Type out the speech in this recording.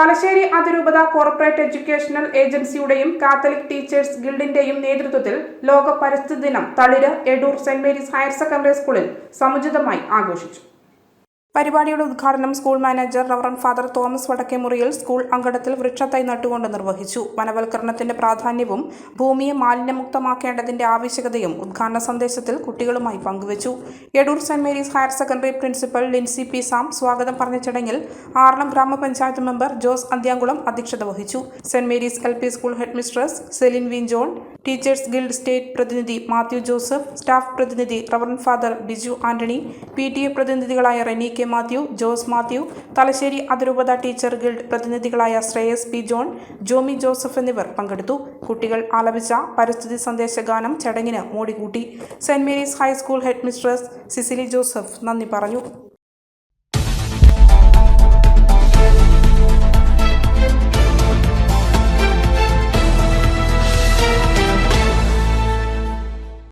തലശ്ശേരി അതിരൂപത corporate educational ഏജൻസിയുടെയും Catholic teachers ഗിൽഡിന്റെയും നേതൃത്വത്തിൽ ലോക പരിസ്ഥിതി ദിനം തളിര് Edoor saint Mary's higher secondary സ്കൂളിൽ സമുചിതമായി ആഘോഷിച്ചു. പരിപാടിയുടെ ഉദ്ഘാടനം school manager reverend father Thomas Vadakkemuriyil school അങ്കണത്തിൽ വൃക്ഷത്തൈ നട്ടുകൊണ്ട് നിർവഹിച്ചു. വനവൽക്കരണത്തിന്റെ പ്രാധാന്യവും ഭൂമിയെ മാലിന്യമുക്തമാക്കേണ്ടതിന്റെ ആവശ്യകതയും ഉദ്ഘാടന സന്ദേശത്തിൽ കുട്ടികളുമായി പങ്കുവച്ചു. Edoor saint Mary's higher secondary principal Lincy P Sam സ്വാഗതം പറഞ്ഞ ചടങ്ങിൽ ആറളം ഗ്രാമപഞ്ചായത്ത് മെമ്പർ ജോസ് അന്ത്യാംകുളം അധ്യക്ഷത വഹിച്ചു. Saint Mary's L P school head mistress Celine Vin John teachers guild state പ്രതിനിധി മാത്യു ജോസഫ് സ്റ്റാഫ് പ്രതിനിധി reverend father Biju Antony P T A പ്രതിനിധികളായ Reni K Mathew Jose Mathew Thalassery അതിരൂപത teacher guild പ്രതിനിധികളായ Shreyas P John Jomy Joseph എന്നിവർ പങ്കെടുത്തു. കുട്ടികൾ ആലപിച്ച പരിസ്ഥിതി സന്ദേശ ഗാനം ചടങ്ങിന് മോടികൂട്ടി. Saint Mary's high school head mistress Cicily Joseph നന്ദി പറഞ്ഞു.